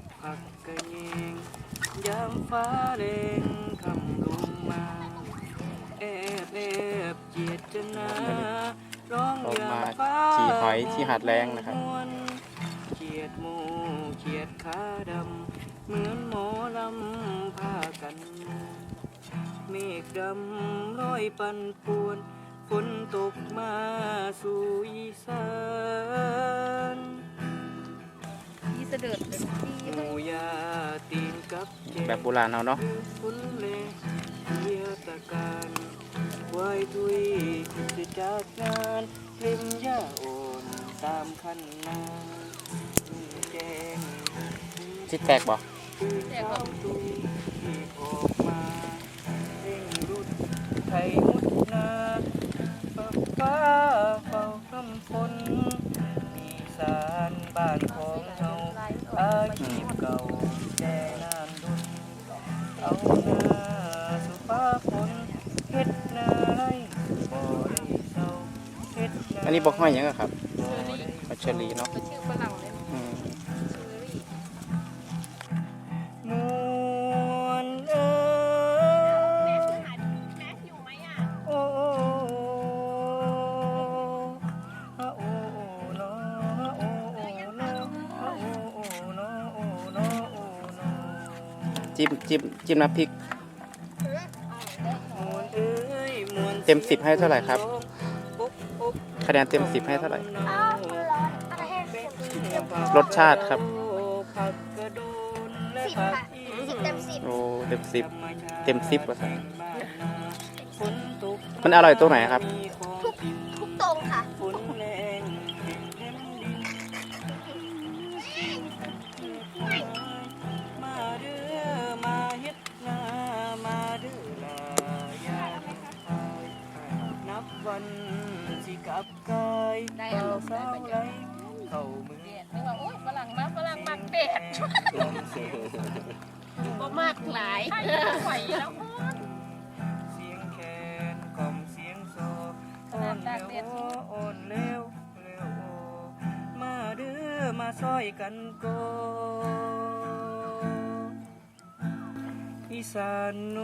อกผักกระเยงยามฟ้าแรงคำลงมาแอบแอบเจียดจนาร้องยามฟ้าขี่หอยที่หาดแรงนะครับเขียดหมูเขียดขาดำเหมือนหมอลำพากันเมฆดำร้อยปันป่วนฝนตกมาสู่อีสานที่เสด็จเลย แบบโบราณเอาเนาะฝนเลเยียตะการไว้ทุยจะจากงานเล่มยาโอนตามคันนาแจ้งชิดแตกบ่คือเช้าตุยที่ออกมาเร่งรุดไทยมุดนาฟ้าฟ้าเฝ้าคำฝนมีสารบ้านของเฮาอาชีพเก่าแต่นานดุนเอาหน้าสุฟ้าฝนเฮ็ดนาไรบ่ได้เศร้าเฮ็ดนาอันนี้บอกห้อยหยังอะครับบ่ได้มาเชอรี่เนาะก็ชื่อฝรั่ง จิ้มจิ้มจิ้มน้ำพริกมวนเอ้ยมวนเต็ม10ให้เท่าไหร่ครับปุ๊บปุ๊บคะแนนเต็มสิบให้เท่าไหร่อ้าวมันร้อนอะไรรสชาติครับผักกระโดนและสิบผักค่ะอีสิบเต็มสิบโอ้เต็มสิบเต็มสิบว่าซั่นฝนตกมันอร่อยตรงไหนครับมีของทุกกินทุกตรงค่ะฝน วันสิกลับกายเฝ้าเฝ้าไหลเข้ามือเด็ดนึกว่าโอ๊ยฝรั่งมาฝรั่งมักเด็ดบ่มากหลายไหวแล้ว เสียงแคนกล่อมเสียงโซอ่อนเร็วอ่อนเร็วเร็วโอมาเด้อมาซอยกันโกอีสานโน